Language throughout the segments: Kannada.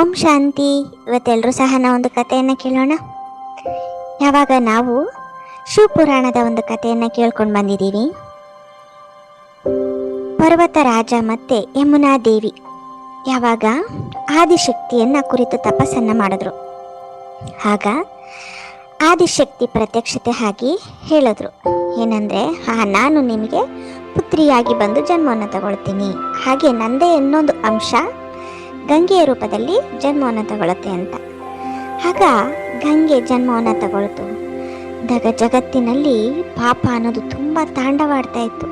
ಓಂ ಶಾಂತಿ. ಇವತ್ತೆಲ್ಲರೂ ಸಹ ನಾವು ಒಂದು ಕಥೆಯನ್ನು ಕೇಳೋಣ. ಯಾವಾಗ ನಾವು ಶಿವಪುರಾಣದ ಒಂದು ಕಥೆಯನ್ನು ಕೇಳ್ಕೊಂಡು ಬಂದಿದ್ದೀವಿ. ಪರ್ವತ ರಾಜ ಮತ್ತೆ ಯಮುನಾ ದೇವಿ ಯಾವಾಗ ಆದಿಶಕ್ತಿಯನ್ನು ಕುರಿತು ತಪಸ್ಸನ್ನು ಮಾಡಿದ್ರು. ಆಗ ಆದಿಶಕ್ತಿ ಪ್ರತ್ಯಕ್ಷತೆ ಆಗಿ ಹೇಳಿದ್ರು. ಏನಂದರೆ, ಹಾ, ನಾನು ನಿಮಗೆ ಪುತ್ರಿಯಾಗಿ ಬಂದು ಜನ್ಮವನ್ನು ತಗೊಳ್ತೀನಿ. ಹಾಗೆ ನಂದೇ ಇನ್ನೊಂದು ಅಂಶ ಗಂಗೆಯ ರೂಪದಲ್ಲಿ ಜನ್ಮವನ್ನು ತಗೊಳುತ್ತೆ ಅಂತ. ಆಗ ಗಂಗೆ ಜನ್ಮವನ್ನು ತಗೊಳ್ತು. ದಗ ಜಗತ್ತಿನಲ್ಲಿ ಪಾಪ ಅನ್ನೋದು ತುಂಬ ತಾಂಡವಾಡ್ತಾ ಇತ್ತು.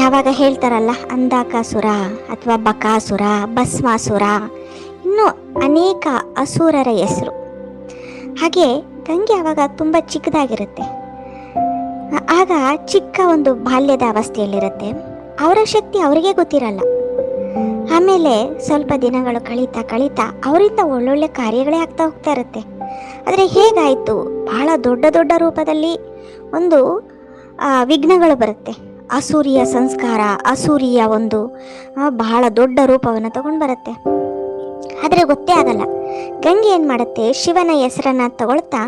ಯಾವಾಗ ಹೇಳ್ತಾರಲ್ಲ, ಅಂಧಾಕಾಸುರ ಅಥವಾ ಬಕಾಸುರ, ಭಸ್ಮಾಸುರ, ಇನ್ನೂ ಅನೇಕ ಅಸುರರ ಹೆಸರು. ಹಾಗೆ ಗಂಗೆ ಆವಾಗ ತುಂಬ ಚಿಕ್ಕದಾಗಿರುತ್ತೆ. ಆಗ ಚಿಕ್ಕ ಒಂದು ಬಾಲ್ಯದ ಅವಸ್ಥೆಯಲ್ಲಿರುತ್ತೆ. ಅವರ ಶಕ್ತಿ ಅವರಿಗೆ ಗೊತ್ತಿರಲ್ಲ. ಆಮೇಲೆ ಸ್ವಲ್ಪ ದಿನಗಳು ಕಳೀತಾ ಕಳೀತಾ ಅವರಿಂದ ಒಳ್ಳೊಳ್ಳೆ ಕಾರ್ಯಗಳೇ ಆಗ್ತಾ ಹೋಗ್ತಾ ಇರುತ್ತೆ. ಆದರೆ ಹೇಗಾಯಿತು? ಬಹಳ ದೊಡ್ಡ ದೊಡ್ಡ ರೂಪದಲ್ಲಿ ಒಂದು ವಿಘ್ನಗಳು ಬರುತ್ತೆ. ಅಸೂರಿಯ ಸಂಸ್ಕಾರ, ಅಸೂರಿಯ ಒಂದು ಬಹಳ ದೊಡ್ಡ ರೂಪವನ್ನು ತಗೊಂಡು ಬರುತ್ತೆ. ಆದರೆ ಗೊತ್ತೇ ಆಗಲ್ಲ. ಗಂಗೆ ಏನು ಮಾಡುತ್ತೆ? ಶಿವನ ಹೆಸರನ್ನು ತಗೊಳ್ತಾ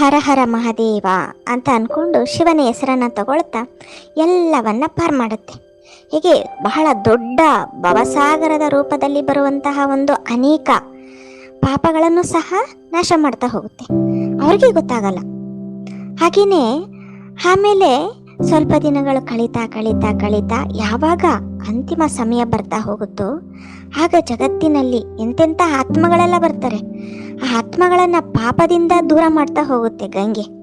ಹರ ಹರ ಮಹಾದೇವ ಅಂತ ಅಂದ್ಕೊಂಡು ಶಿವನ ಹೆಸರನ್ನು ತಗೊಳ್ತಾ ಎಲ್ಲವನ್ನ ಪಾರ್ ಮಾಡುತ್ತೆ. ಹೀಗೆ ಬಹಳ ದೊಡ್ಡ ಭವಸಾಗರದ ರೂಪದಲ್ಲಿ ಬರುವಂತಹ ಒಂದು ಅನೇಕ ಪಾಪಗಳನ್ನು ಸಹ ನಾಶ ಮಾಡ್ತಾ ಹೋಗುತ್ತೆ. ಅವ್ರಿಗೆ ಗೊತ್ತಾಗಲ್ಲ. ಹಾಗೆಯೇ ಆಮೇಲೆ ಸ್ವಲ್ಪ ದಿನಗಳು ಕಳೀತಾ ಕಳೀತಾ ಕಳೀತಾ ಯಾವಾಗ ಅಂತಿಮ ಸಮಯ ಬರ್ತಾ ಹೋಗುತ್ತೋ ಆಗ ಜಗತ್ತಿನಲ್ಲಿ ಎಂತೆಂಥ ಆತ್ಮಗಳೆಲ್ಲ ಬರ್ತಾರೆ. ಆ ಆತ್ಮಗಳನ್ನು ಪಾಪದಿಂದ ದೂರ ಮಾಡ್ತಾ ಹೋಗುತ್ತೆ ಗಂಗೆ.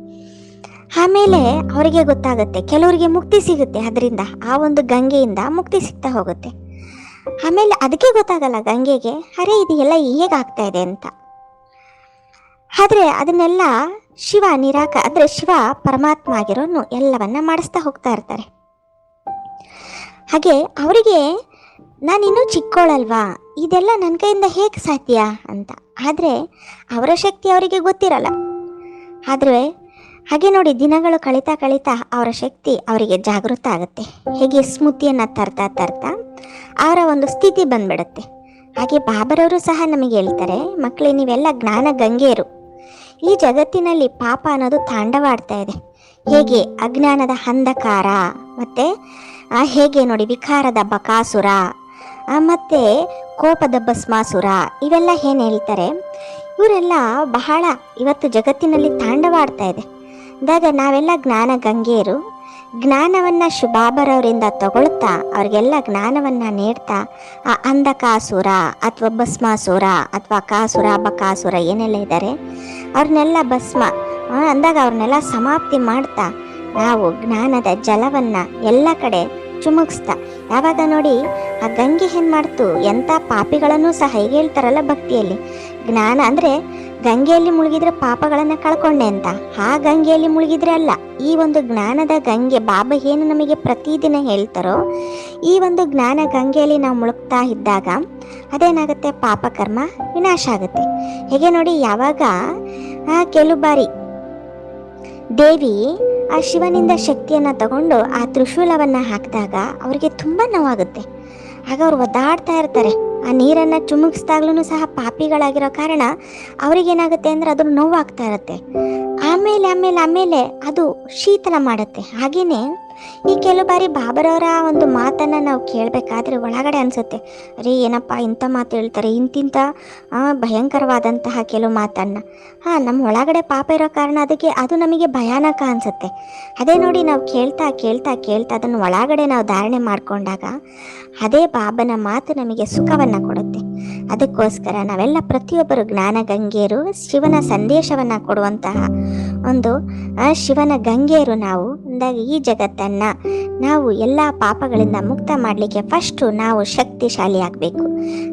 ಆಮೇಲೆ ಅವರಿಗೆ ಗೊತ್ತಾಗುತ್ತೆ, ಕೆಲವರಿಗೆ ಮುಕ್ತಿ ಸಿಗುತ್ತೆ, ಅದರಿಂದ ಆ ಒಂದು ಗಂಗೆಯಿಂದ ಮುಕ್ತಿ ಸಿಗ್ತಾ ಹೋಗುತ್ತೆ. ಆಮೇಲೆ ಅದಕ್ಕೆ ಗೊತ್ತಾಗಲ್ಲ ಗಂಗೆಗೆ, ಅರೆ ಇದು ಎಲ್ಲ ಹೇಗಾಗ್ತಾ ಇದೆ ಅಂತ. ಆದರೆ ಅದನ್ನೆಲ್ಲ ಶಿವ ನಿರಾಕ, ಅಂದರೆ ಶಿವ ಪರಮಾತ್ಮ ಆಗಿರೋನು ಎಲ್ಲವನ್ನ ಮಾಡಿಸ್ತಾ ಹೋಗ್ತಾ ಇರ್ತಾರೆ. ಹಾಗೆ ಅವರಿಗೆ, ನಾನಿನ್ನೂ ಚಿಕ್ಕೋಳಲ್ವಾ, ಇದೆಲ್ಲ ನನ್ನ ಕೈಯಿಂದ ಹೇಗೆ ಸಾಧ್ಯ ಅಂತ. ಆದರೆ ಅವರ ಶಕ್ತಿ ಅವರಿಗೆ ಗೊತ್ತಿರಲ್ಲ. ಆದರೆ ಹಾಗೆ ನೋಡಿ ದಿನಗಳು ಕಳೀತಾ ಕಳೀತಾ ಅವರ ಶಕ್ತಿ ಅವರಿಗೆ ಜಾಗೃತ ಆಗುತ್ತೆ. ಹೇಗೆ ಸ್ಮೃತಿಯನ್ನು ತರ್ತಾ ತರ್ತಾ ಅವರ ಒಂದು ಸ್ಥಿತಿ ಬಂದ್ಬಿಡುತ್ತೆ. ಹಾಗೆ ಬಾಬರವರು ಸಹ ನಮಗೆ ಹೇಳ್ತಾರೆ ಮಕ್ಕಳೇ ನೀವೆಲ್ಲ ಜ್ಞಾನ ಗಂಗೆಯರು. ಈ ಜಗತ್ತಿನಲ್ಲಿ ಪಾಪ ಅನ್ನೋದು ತಾಂಡವಾಡ್ತಾ ಇದೆ. ಹೇಗೆ ಅಜ್ಞಾನದ ಅಂಧಕಾರ, ಮತ್ತು ಹೇಗೆ ನೋಡಿ ವಿಕಾರದ ಬಕಾಸುರ ಮತ್ತು ಕೋಪದ ಭಸ್ಮಾಸುರ, ಇವೆಲ್ಲ ಏನು ಹೇಳ್ತಾರೆ? ಇವರೆಲ್ಲ ಬಹಳ ಇವತ್ತು ಜಗತ್ತಿನಲ್ಲಿ ತಾಂಡವಾಡ್ತಾ ಇದೆ. ಅಂದಾಗ ನಾವೆಲ್ಲ ಜ್ಞಾನ ಗಂಗೆಯರು. ಜ್ಞಾನವನ್ನು ಶುಭಾಬರವರಿಂದ ತಗೊಳ್ತಾ, ಅವ್ರಿಗೆಲ್ಲ ಜ್ಞಾನವನ್ನು ನೀಡ್ತಾ, ಆ ಅಂಧಕಾಸುರ ಅಥವಾ ಭಸ್ಮಾಸುರ ಅಥವಾ ಕಾಸುರ ಬಕಾಸುರ ಏನೆಲ್ಲ ಇದ್ದಾರೆ ಅವ್ರನ್ನೆಲ್ಲ ಭಸ್ಮ ಅಂದಾಗ ಅವ್ರನ್ನೆಲ್ಲ ಸಮಾಪ್ತಿ ಮಾಡ್ತಾ, ನಾವು ಜ್ಞಾನದ ಜಲವನ್ನು ಎಲ್ಲ ಕಡೆ ಚುಮುಕ್ಸ್ತಾ. ಯಾವಾಗ ನೋಡಿ ಆ ಗಂಗೆ ಏನು ಮಾಡ್ತು ಎಂಥ ಪಾಪಿಗಳನ್ನು ಸಹ ಹೇಗೆ ಹೇಳ್ತಾರಲ್ಲ ಭಕ್ತಿಯಲ್ಲಿ. ಜ್ಞಾನ ಅಂದರೆ ಗಂಗೆಯಲ್ಲಿ ಮುಳುಗಿದ್ರೆ ಪಾಪಗಳನ್ನು ಕಳ್ಕೊಂಡೆ ಅಂತ. ಆ ಗಂಗೆಯಲ್ಲಿ ಮುಳುಗಿದ್ರೆ ಅಲ್ಲ, ಈ ಒಂದು ಜ್ಞಾನದ ಗಂಗೆ ಬಾಬಾ ಏನು ನಮಗೆ ಪ್ರತಿದಿನ ಹೇಳ್ತಾರೋ, ಈ ಒಂದು ಜ್ಞಾನ ಗಂಗೆಯಲ್ಲಿ ನಾವು ಮುಳುಗ್ತಾ ಇದ್ದಾಗ ಅದೇನಾಗುತ್ತೆ? ಪಾಪಕರ್ಮ ವಿನಾಶ ಆಗುತ್ತೆ. ಹೇಗೆ ನೋಡಿ, ಯಾವಾಗ ಕೆಲವು ಬಾರಿ ದೇವಿ ಆ ಶಿವನಿಂದ ಶಕ್ತಿಯನ್ನು ತಗೊಂಡು ಆ ತ್ರಿಶೂಲವನ್ನು ಹಾಕಿದಾಗ ಅವರಿಗೆ ತುಂಬ ನೋವಾಗುತ್ತೆ. ಆಗ ಅವ್ರು ಒದ್ದಾಡ್ತಾ ಇರ್ತಾರೆ. ಆ ನೀರನ್ನು ಚುಮುಕ್ಸ್ದಾಗ್ಲೂ ಸಹ ಪಾಪಿಗಳಾಗಿರೋ ಕಾರಣ ಅವ್ರಿಗೇನಾಗುತ್ತೆ ಅಂದರೆ ಅದು ನೋವಾಗ್ತಾ ಇರುತ್ತೆ. ಆಮೇಲೆ ಆಮೇಲೆ ಆಮೇಲೆ ಅದು ಶೀತಲ ಮಾಡುತ್ತೆ. ಹಾಗೆಯೇ ಈ ಕೆಲವು ಬಾರಿ ಬಾಬರವರ ಒಂದು ಮಾತನ್ನು ನಾವು ಕೇಳಬೇಕಾದ್ರೆ ಒಳಗಡೆ ಅನಿಸುತ್ತೆ. ಅರೇ, ಏನಪ್ಪ ಇಂಥ ಮಾತು ಹೇಳ್ತಾರೆ, ಇಂತಿಂಥ ಭಯಂಕರವಾದಂತಹ ಕೆಲವು ಮಾತನ್ನು. ಹಾಂ, ನಮ್ಮ ಒಳಗಡೆ ಪಾಪ ಇರೋ ಕಾರಣ ಅದಕ್ಕೆ ಅದು ನಮಗೆ ಭಯಾನಕ ಅನಿಸುತ್ತೆ. ಅದೇ ನೋಡಿ ನಾವು ಕೇಳ್ತಾ ಕೇಳ್ತಾ ಕೇಳ್ತಾ ಅದನ್ನು ಒಳಗಡೆ ನಾವು ಧಾರಣೆ ಮಾಡಿಕೊಂಡಾಗ ಅದೇ ಬಾಬನ ಮಾತು ನಮಗೆ ಸುಖವನ್ನು ಕೊಡುತ್ತೆ. ಅದಕ್ಕೋಸ್ಕರ ನಾವೆಲ್ಲ ಪ್ರತಿಯೊಬ್ಬರು ಜ್ಞಾನ ಗಂಗೆಯರು ಶಿವನ ಸಂದೇಶವನ್ನು ಕೊಡುವಂತಹ ಒಂದು ಶಿವನ ಗಂಗೆಯರು ನಾವು. ಅಂದಾಗ ಈ ಜಗತ್ತನ್ನು ನಾವು ಎಲ್ಲ ಪಾಪಗಳಿಂದ ಮುಕ್ತ ಮಾಡಲಿಕ್ಕೆ ಫಸ್ಟು ನಾವು ಶಕ್ತಿಶಾಲಿ ಆಗಬೇಕು.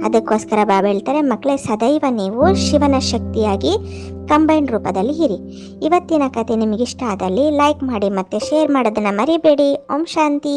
ಅದಕ್ಕೋಸ್ಕರ ಬಾಬಾ ಹೇಳ್ತಾರೆ ಮಕ್ಕಳೇ ಸದೈವ ನೀವು ಶಿವನ ಶಕ್ತಿಯಾಗಿ ಕಂಬೈಂಡ್ ರೂಪದಲ್ಲಿ ಇರಿ. ಇವತ್ತಿನ ಕತೆ ನಿಮಗಿಷ್ಟ ಆದಲ್ಲಿ ಲೈಕ್ ಮಾಡಿ ಮತ್ತು ಶೇರ್ ಮಾಡೋದನ್ನು ಮರಿಬೇಡಿ. ಓಂ ಶಾಂತಿ.